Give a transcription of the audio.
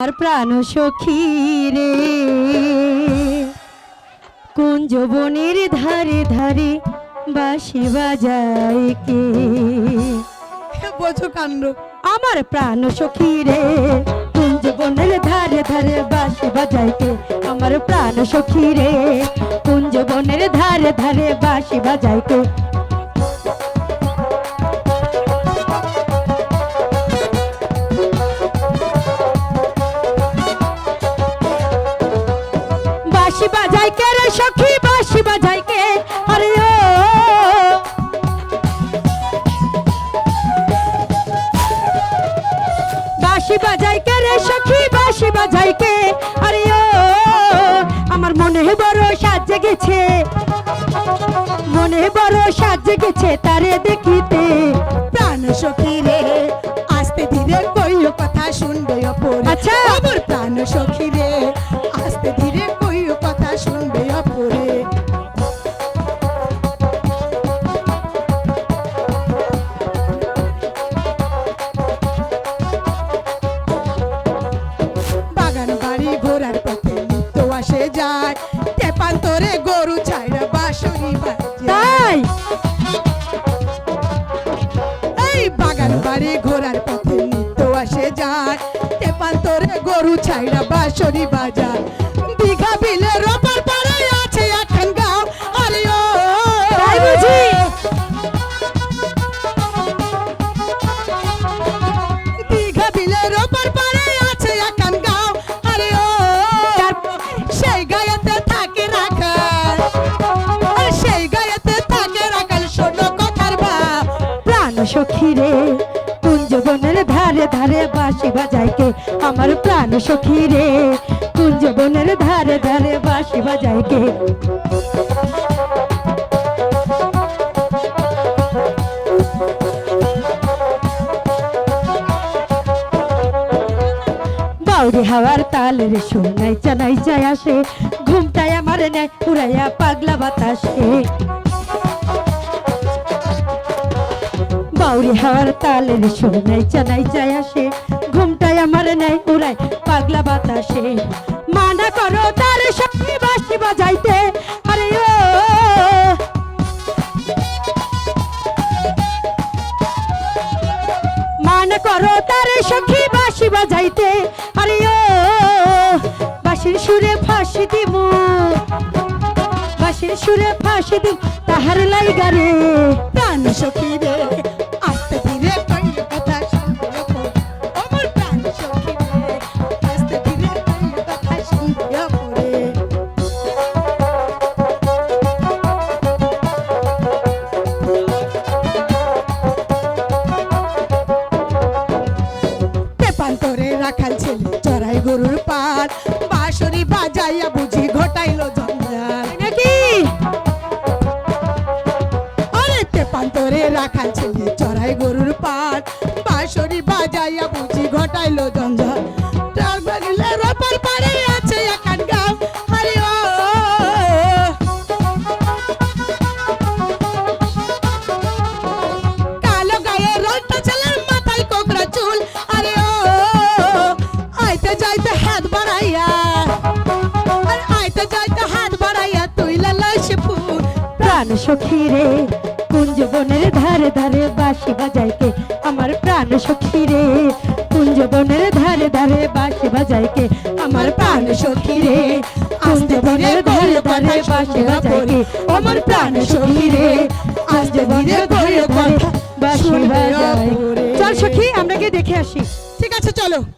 আর প্রাণ সখী রে। কুঞ্জ বনের ধারে ধারে বাসি বাজায় কে? বোঝো কাণ্ড, আমার প্রাণ সখী রে। কুঞ্জ বনের ধারে ধারে বাসি বাজায় কে? আমার প্রাণ সখী রে। কুঞ্জ বনের ধারে ধারে বাঁশি বাজায় কে? বাঁশি বাজায় কে রে সখী? বাঁশি বাজায় কে? আরে ও। বাঁশি বাজাই কে রে সখী? বাঁশি বাজাই কে? আরে ও। আমার মনে বড় সাজে গেছে। মনে বড় সাজে গেছে তারে দেখিতে। প্রাণ সখী রে আস্তে ধীরে কইও কথা শুনবে অপরে। আচ্ছা। গরু ছাইরা বাঁশরি বাজার দীঘা বিলে রোপার পাড়ে আছে এখন গাও। আরে ও তাই বুঝি দীঘা বিলে রোপার পাড়ে আছে এখন গাও। আরে ও সেই গায়েতে থাকে রাখাল। সেই গায়েতে থাকে রাখাল শোনো কথার বাপ প্রাণ সখী রে কুঞ্জ বনের ধারে ধারে কে আমার প্রাণ সখী রে। কুঞ্জ বনের ধারে ধারে বাঁশি বাজাই কে? বাউরি হাওয়ার তালের শোনাই চানাই চাই আসে। ঘুমটাই আমার নেয় উড়াইয়া পাগলা বাতাসে। বাউরি হাওয়ার তালের শোনাই চানাই চাই আসে। আমার নেয় উড়াই, পাগলা বাতাসে। মানা করো তার সঙ্গে বাঁশি বাজাইতে। আরে ও। মান করো তার সখী বাঁশি বাজাইতে। আরে ও। বাঁশির সুরে ফাঁসি দিব বাঁশির সুরে ফাঁসি দিব তাহার লাইগা রে প্রাণ সখী রে রাখাল ছেলে চড়াই গরুর পাল। বাঁশরি বাজাইয়া বুঝি ঘটাইলো জঞ্জাল। নাকি? আরে তেপান্তরে রাখাল ছেলে চড়াই গরুর পাট বাঁশরি বাজাইয়া বুঝি ঘটাইলো জঞ্জাল। প্রাণ সখী রে। কুঞ্জ বনের ধারে ধারে বাঁশি বাজাইকে আমার প্রাণ সখী রে। কুঞ্জ বনের ধারে ধারে বাঁশি বাজাইকে আমার প্রাণ সখী রে। কুঞ্জ বনের ধারে ধারে বাঁশি বাজাইকে আমার প্রাণ সখী রে। কুঞ্জ বনের ধারে ধারে বাঁশি বাজাইকে চল সখী আমরা গিয়ে দেখে আসি। ঠিক আছে চলো।